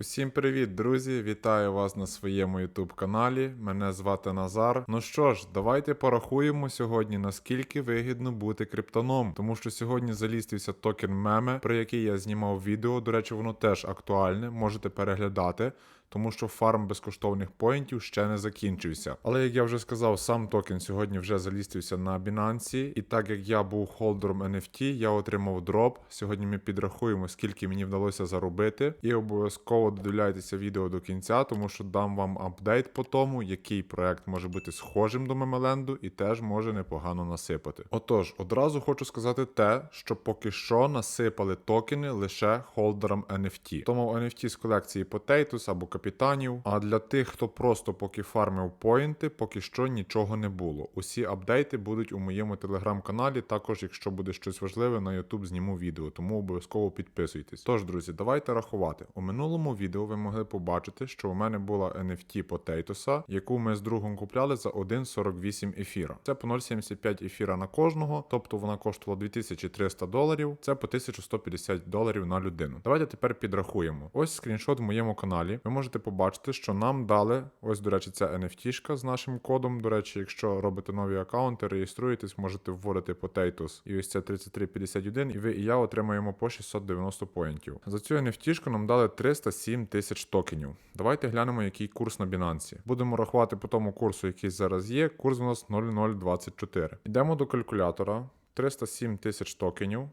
Усім привіт, друзі! Вітаю вас на своєму YouTube каналі. Мене звати Назар. Ну що ж, давайте порахуємо сьогодні, наскільки вигідно бути криптоном. Тому що сьогодні залістився токен меме, про який я знімав відео. До речі, воно теж актуальне, можете переглядати. Тому що фарм безкоштовних поінтів ще не закінчився. Але як я вже сказав, сам токен сьогодні вже залістився на Binance. І так як я був холдером NFT, я отримав дроп. Сьогодні ми підрахуємо, скільки мені вдалося заробити. І обов'язково додивляйтеся відео до кінця, тому що дам вам апдейт по тому, який проект може бути схожим до Мемеленду і теж може непогано насипати. Отож, одразу хочу сказати те, що поки що насипали токени лише холдерам NFT. Тому NFT з колекції Potatoes або капітанів. А для тих, хто просто поки фармив поінти, поки що нічого не було. Усі апдейти будуть у моєму телеграм-каналі. Також, якщо буде щось важливе, на YouTube зніму відео, тому обов'язково підписуйтесь. Тож, друзі, давайте рахувати. У минулому відео ви могли побачити, що у мене була NFT Potatoes, яку ми з другом купляли за 1,48 ефіра. Це по 0,75 ефіра на кожного, тобто вона коштувала 2300 доларів. Це по 1150 доларів на людину. Давайте тепер підрахуємо. Ось скріншот в моєму каналі. Ви можете побачити, що нам дали ось, до речі, це NFT з нашим кодом. До речі, якщо робите нові аккаунти, реєструєтесь, можете вводити Potatoes. І ось це 3351, і ви і я отримаємо по 690 поінтів. За цю NFT нам дали 307 тисяч токенів. Давайте глянемо, який курс на Binance. Будемо рахувати по тому курсу, який зараз є. Курс у нас 0,024. Йдемо до калькулятора. 307 тисяч токенів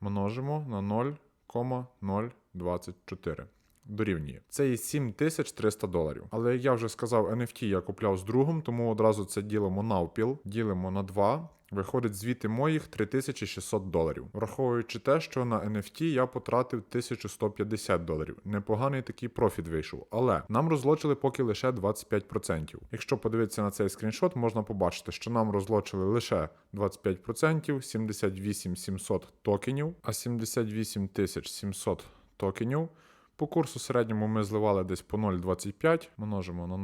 множимо на 0,024 дорівнює. Це є 7300 доларів. Але як я вже сказав, NFT я купляв з другом, тому одразу це ділимо навпіл, ділимо на 2. Виходить звідти моїх 3600 доларів. Враховуючи те, що на NFT я потратив 1150 доларів. Непоганий такий профіт вийшов. Але нам розлочили поки лише 25%. Якщо подивитися на цей скріншот, можна побачити, що нам розлочили лише 25%, 78 700 токенів, а 78 700 токенів. По курсу середньому ми зливали десь по 0,25, множимо на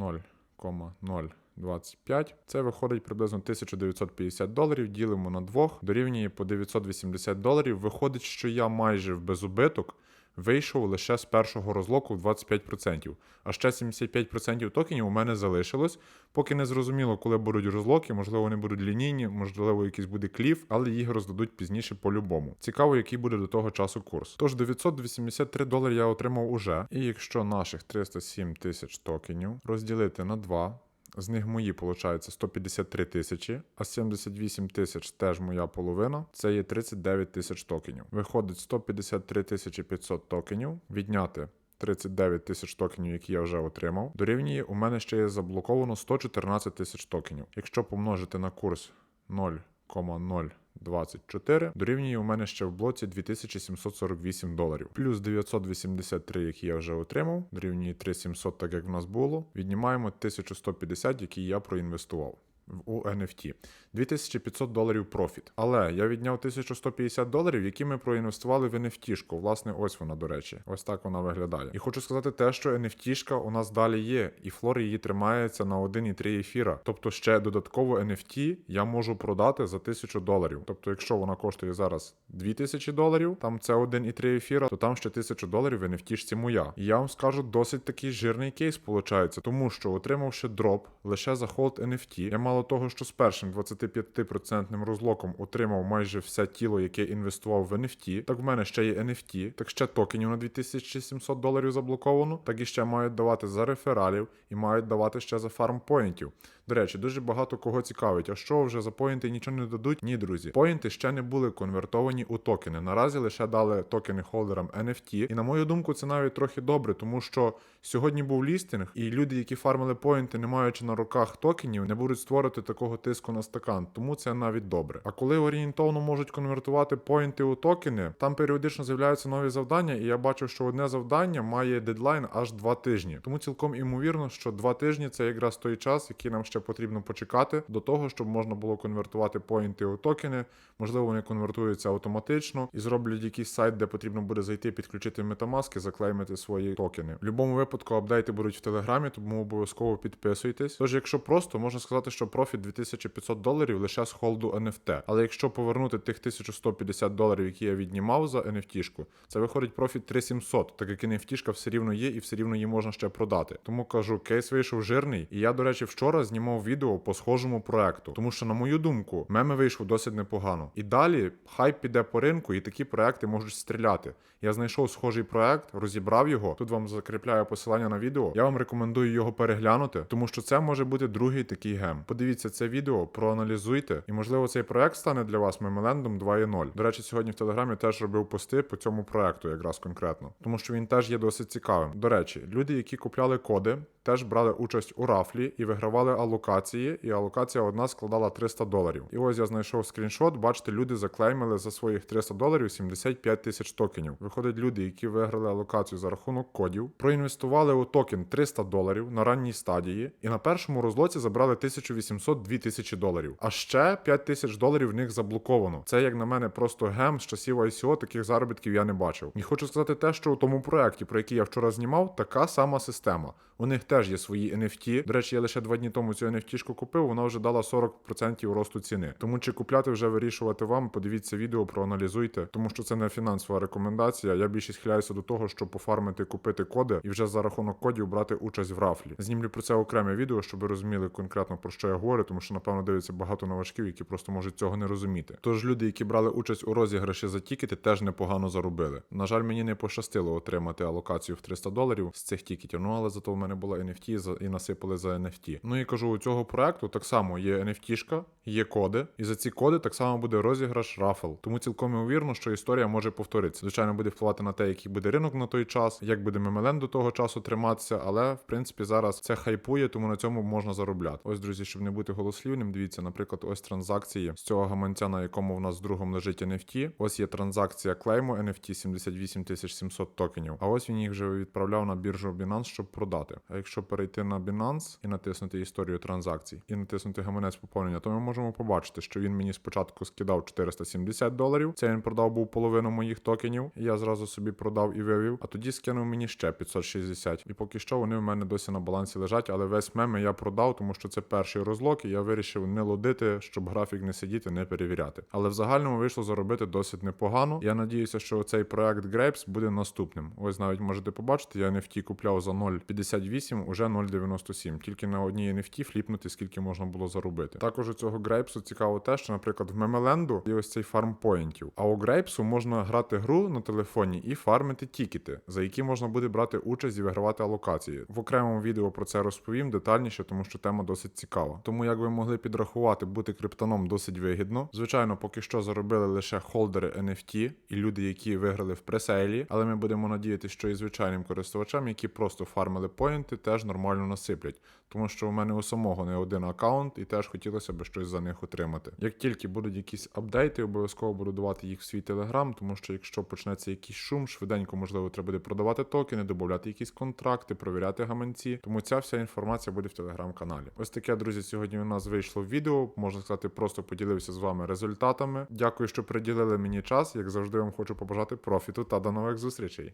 0,025. Це виходить приблизно 1950 доларів, ділимо на двох, дорівнює по 980 доларів. Виходить, що я майже в безубиток вийшов лише з першого розлоку в 25%. А ще 75% токенів у мене залишилось, поки не зрозуміло, коли будуть розлоки, можливо, вони будуть лінійні, можливо, якийсь буде кліф, але їх роздадуть пізніше по-любому. Цікаво, який буде до того часу курс. Тож 983 долари я отримав уже. І якщо наших 307 тисяч токенів розділити на 2. З них мої, виходить, 153 тисячі, а 78 тисяч теж моя половина. Це є 39 тисяч токенів. Виходить 153 тисячі 500 токенів. Відняти 39 тисяч токенів, які я вже отримав. Дорівнює, у мене ще є заблоковано 114 тисяч токенів. Якщо помножити на курс 0,0. 24 дорівнює у мене ще в блоці 2748 доларів. Плюс 983, які я вже отримав, дорівнює 3700, так як в нас було. Віднімаємо 1150, які я проінвестував. У NFT 2500 доларів профіт. Але я відняв 1150 доларів, які ми проінвестували в NFT. Власне, ось вона, до речі. Ось так вона виглядає. І хочу сказати те, що NFT у нас далі є, і флор її тримається на 1,3 ефіра. Тобто ще додатково NFT я можу продати за 1000 доларів. Тобто, якщо вона коштує зараз 2000 доларів, там це 1,3 ефіра, то там ще 1000 доларів в NFT моя. І я вам скажу, досить такий жирний кейс виходить, тому що отримавши дроп лише за холд NFT, я мало того, що з першим 25% розлоком отримав майже все тіло, яке інвестував в NFT, так в мене ще є NFT, так ще токенів на 2700 доларів заблоковано, так і ще мають давати за рефералів і мають давати ще за фармпоінтів. До речі, дуже багато кого цікавить, а що вже за поінти нічого не дадуть? Ні, друзі. Поінти ще не були конвертовані у токени. Наразі лише дали токени холдерам NFT. І на мою думку, це навіть трохи добре, тому що сьогодні був лістинг, і люди, які фармили поінти, не маючи на руках токенів, не будуть створити такого тиску на стакан. Тому це навіть добре. А коли орієнтовно можуть конвертувати поінти у токени, там періодично з'являються нові завдання, і я бачу, що одне завдання має дедлайн аж два тижні. Тому цілком імовірно, що два тижні це якраз той час, який нам ще потрібно почекати до того, щоб можна було конвертувати поінти у токени. Можливо, вони конвертуються автоматично і зроблять якийсь сайт, де потрібно буде зайти, підключити Metamask і заклеймити свої токени. В будь-якому випадку апдейти будуть в телеграмі, тому обов'язково підписуйтесь. Тож, якщо просто можна сказати, що профіт 2500 доларів лише з холду NFT. Але якщо повернути тих 1150 доларів, які я віднімав за NFT-шку, це виходить профіт 3700, так як NFT-шка все рівно є і все рівно її можна ще продати. Тому кажу, кейс вийшов жирний. І я, до речі, вчора знімав відео по схожому проекту, тому що, на мою думку, меми вийшов досить непогано. І далі хайп піде по ринку, і такі проекти можуть стріляти. Я знайшов схожий проект, розібрав його. Тут вам закріпляю посилання на відео. Я вам рекомендую його переглянути, тому що це може бути другий такий гем. Подивіться це відео, проаналізуйте, і можливо цей проект стане для вас мемелендом 2.0. До речі, сьогодні в телеграмі теж робив пости по цьому проекту, якраз конкретно, тому що він теж є досить цікавим. До речі, люди, які купляли коди, теж брали участь у рафлі і вигравали алокації, і алокація одна складала 300 доларів. І ось я знайшов скріншот. Бачите, люди заклеймили за своїх 300 доларів 75 тисяч токенів. Виходить, люди, які виграли алокацію за рахунок кодів, проінвестували у токен 300 доларів на ранній стадії, і на першому розлоці забрали 1800-2000 тисячі доларів. А ще 5 тисяч доларів в них заблоковано. Це, як на мене, просто гем з часів ICO, таких заробітків я не бачив. І хочу сказати те, що у тому проекті, про який я вчора знімав, така сама система. У них теж є свої NFT. До речі, я лише два дні тому цю NFT-шку купив, вона вже дала 40% росту ціни. Тому чи купляти вже вирішувати вам, подивіться відео, проаналізуйте, тому що це не фінансова рекомендація. Я більше схиляюся до того, щоб пофармити, купити коди і вже за рахунок кодів брати участь в рафлі. Знімлю про це окреме відео, щоб ви розуміли конкретно про що я говорю, тому що напевно дивиться багато новачків, які просто можуть цього не розуміти. Тож люди, які брали участь у розіграші за тікети, теж непогано заробили. На жаль, мені не пощастило отримати алокацію в 300 доларів з цих тікетів. Ну але зато в мене була NFT і насипали за NFT. Ну і кажу, у цього проекту так само є NFT-шка, є коди, і за ці коди так само буде розіграш рафл. Тому цілком ймовірно, що історія може повторитися. Звичайно, буде впливати на те, який буде ринок на той час, як буде мемелен до того часу триматися, але в принципі зараз це хайпує, тому на цьому можна заробляти. Ось, друзі, щоб не бути голослівним, дивіться, наприклад, ось транзакції з цього гаманця, на якому в нас другом лежить NFT. Ось є транзакція клейму NFT 78 700 токенів. А ось він їх вже відправляв на біржу Binance, щоб продати. А якщо перейти на Binance і натиснути історію транзакцій, і натиснути гаманець поповнення, то ми можемо побачити, що він мені спочатку скидав 470 доларів. Це він продав був половину моїх токенів. і Я зразу собі продав і вивів. А тоді скинув мені ще 560. І поки що вони в мене досі на балансі лежать, але весь меми я продав, тому що це перший розлок, і я вирішив не лодити, щоб графік не сидіти, не перевіряти. Але в загальному вийшло заробити досить непогано. Я надіюся, що цей проект Grapes буде наступним. Ось навіть можете побачити, я NFT купляв за 0,58, уже 0,97. Тільки на одній NFT фліпнути, скільки можна було заробити. Також у цього Грейпсу цікаво те, що, наприклад, в Мемеленду є ось цей фарм поінтів. А у Грейпсу можна грати гру на телефоні і фармити тікети, за які можна буде брати участь і вигравати алокації. В окремому відео про це розповім детальніше, тому що тема досить цікава. Тому як ви могли підрахувати, бути криптоном досить вигідно. Звичайно, поки що заробили лише холдери NFT і люди, які виграли в пресейлі, але ми будемо надіятися, що і звичайним користувачам, які просто фармили поінти, теж нормально насиплять. Тому що у мене у самого не один аккаунт, і теж хотілося б щось за них отримати. Як тільки будуть якісь апдейти, обов'язково буду давати їх в свій телеграм, тому що якщо почнеться якийсь шум, швиденько можливо треба буде продавати токени, додати якісь контракти, провіряти гаманці. Тому ця вся інформація буде в телеграм-каналі. Ось таке, друзі, сьогодні у нас вийшло відео. Можна сказати, просто поділився з вами результатами. Дякую, що приділили мені час. Як завжди, вам хочу побажати профіту та до нових зустрічей.